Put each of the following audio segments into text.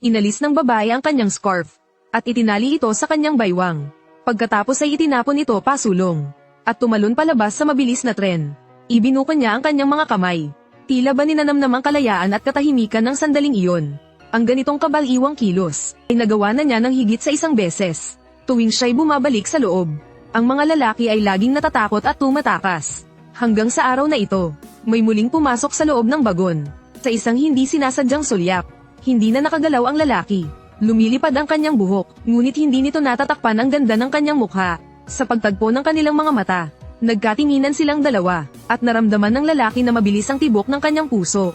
Inalis ng babae ang kanyang scarf, at itinali ito sa kanyang baywang. Pagkatapos ay itinapon ito pasulong, at tumalon palabas sa mabilis na tren. Ibinuko niya ang kanyang mga kamay. Tila ba ninanamnam ang kalayaan at katahimikan ng sandaling iyon. Ang ganitong kabaliwang kilos, ay nagawa na niya ng higit sa isang beses. Tuwing siya'y bumabalik sa loob, ang mga lalaki ay laging natatakot at tumatakas. Hanggang sa araw na ito, may muling pumasok sa loob ng bagon. Sa isang hindi sinasadyang sulyap, hindi na nakagalaw ang lalaki. Lumilipad ang kanyang buhok, ngunit hindi nito natatakpan ang ganda ng kanyang mukha. Sa pagtagpo ng kanilang mga mata, nagkatinginan silang dalawa, at naramdaman ng lalaki na mabilis ang tibok ng kanyang puso.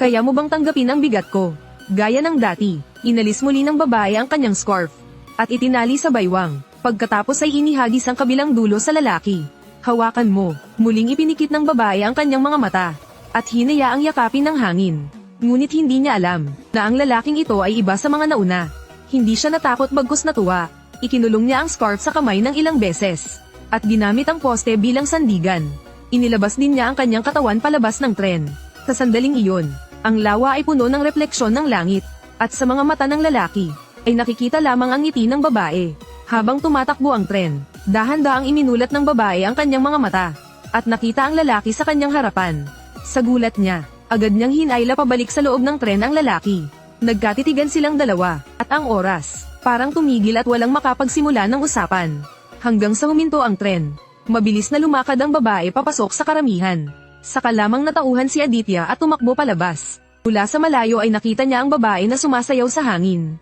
Kaya mo bang tanggapin ang bigat ko? Gaya ng dati, inalis muli ng babae ang kanyang scarf, at itinali sa baywang. Pagkatapos ay inihagis ang kabilang dulo sa lalaki. Hawakan mo, muling ipinikit ng babae ang kanyang mga mata, at hinayaang yakapin ng hangin. Ngunit hindi niya alam, na ang lalaking ito ay iba sa mga nauna. Hindi siya natakot bagkus natuwa. Ikinulong niya ang scarf sa kamay ng ilang beses, at ginamit ang poste bilang sandigan. Inilabas din niya ang kanyang katawan palabas ng tren. Sa sandaling iyon, ang lawa ay puno ng refleksyon ng langit, at sa mga mata ng lalaki, ay nakikita lamang ang ngiti ng babae. Habang tumatakbo ang tren, dahan-daang iminulat ng babae ang kanyang mga mata, at nakita ang lalaki sa kanyang harapan. Sa gulat niya, agad niyang hinayla pabalik sa loob ng tren ang lalaki. Nagkatitigan silang dalawa, at ang oras, parang tumigil at walang makapagsimula ng usapan. Hanggang sa huminto ang tren, mabilis na lumakad ang babae papasok sa karamihan. Saka lamang natauhan si Aditya at tumakbo palabas. Mula sa malayo ay nakita niya ang babae na sumasayaw sa hangin.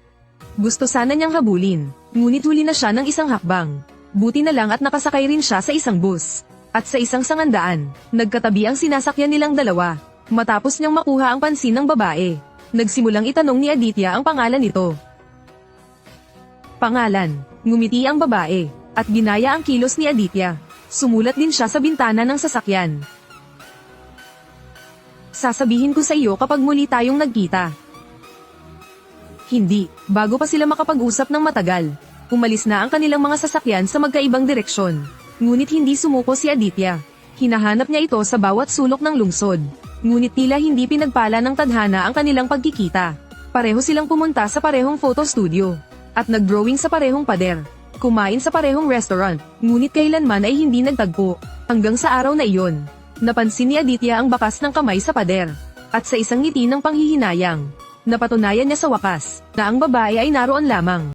Gusto sana niyang habulin, ngunit huli na siya ng isang hakbang. Buti na lang at nakasakay rin siya sa isang bus. At sa isang sangandaan, nagkatabi ang sinasakyan nilang dalawa. Matapos niyang makuha ang pansin ng babae, nagsimulang itanong ni Aditya ang pangalan nito. Pangalan, ngumiti ang babae, at ginaya ang kilos ni Aditya. Sumulat din siya sa bintana ng sasakyan. Sasabihin ko sa iyo kapag muli tayong nagkita. Hindi, bago pa sila makapag-usap ng matagal. Umalis na ang kanilang mga sasakyan sa magkaibang direksyon. Ngunit hindi sumuko si Aditya. Hinahanap niya ito sa bawat sulok ng lungsod. Ngunit tila hindi pinagpala ng tadhana ang kanilang pagkikita. Pareho silang pumunta sa parehong photo studio. At nag-drawing sa parehong pader. Kumain sa parehong restaurant. Ngunit kailanman ay hindi nagtagpo. Hanggang sa araw na iyon. Napansin ni Aditya ang bakas ng kamay sa pader. At sa isang ngiti ng panghihinayang, napatunayan niya sa wakas na ang babae ay naroon lamang.